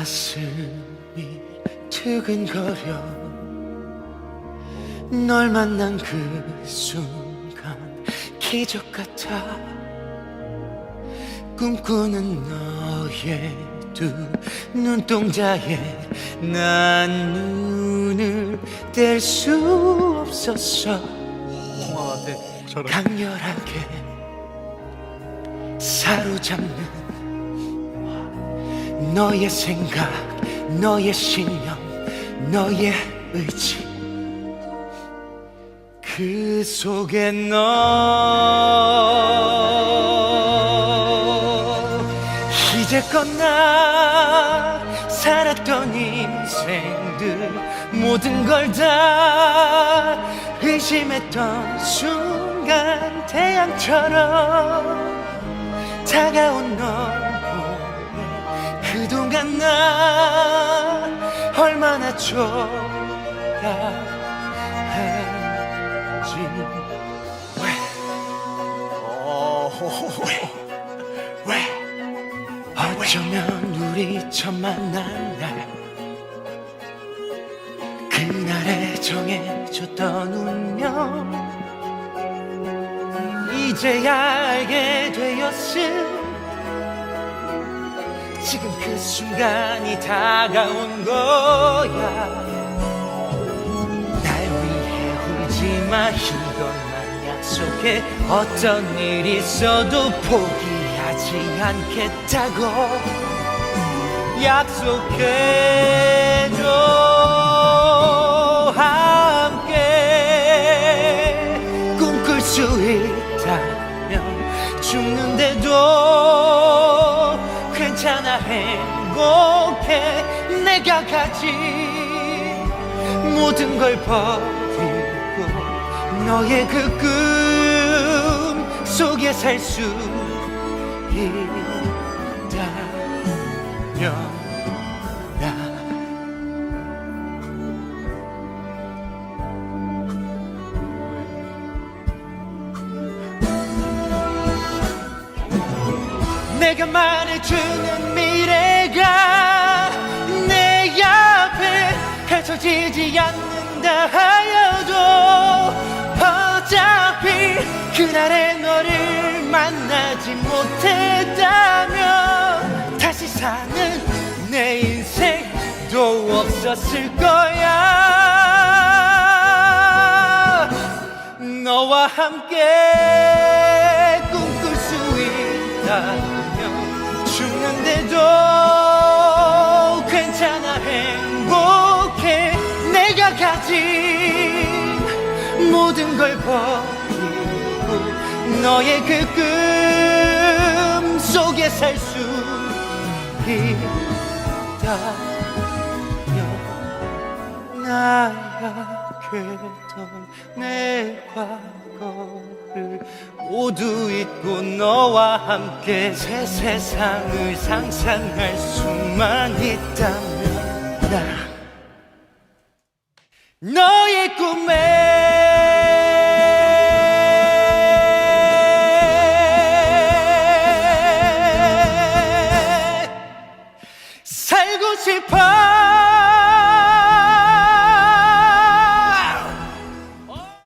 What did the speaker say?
가슴이 두근거려 널 만난 그 순간 기적 같아 꿈꾸는 너의 두 눈동자에 난 눈을 뗄 수 없었어 와, 네. 강렬하게 사로잡는 너의 생각, 너의 신념, 너의 의지. 그 속에 너 이제껏 나 살았던 인생들 모든 걸 다 의심했던 순간 태양처럼 다가온 널 얼마나 초라한지 왜 어, 왜 어쩌면 우리 처음 만난 날 그날에 정해줬던 운명 이제야 알게 되었음 지금 그 순간이 다가온 거야. 날 위해 울지마 이것만 약속해. 어떤 일 있어도 포기하지 않겠다고 약속해줘 괜찮아 행복해 내가 가진 모든 걸 버리고 너의 그 꿈 속에 살 수 있다면 내가 말해주는 미래가 내 앞에 펼쳐지지 않는다 하여도 어차피 그날의 너를 만나지 못했다면 다시 사는 내 인생도 없었을 거야. 너와 함께 꿈꿀 수 있다면 죽는데도 괜찮아 행복해. 내가 가진 모든 걸 버리고 너의 그 꿈 속에 살 수 있다면 나약 했던 내 과거를 모두 잊고 너와 함께 새 세상을 상상할 수만 있다면 나 너의 꿈에 살고 싶어.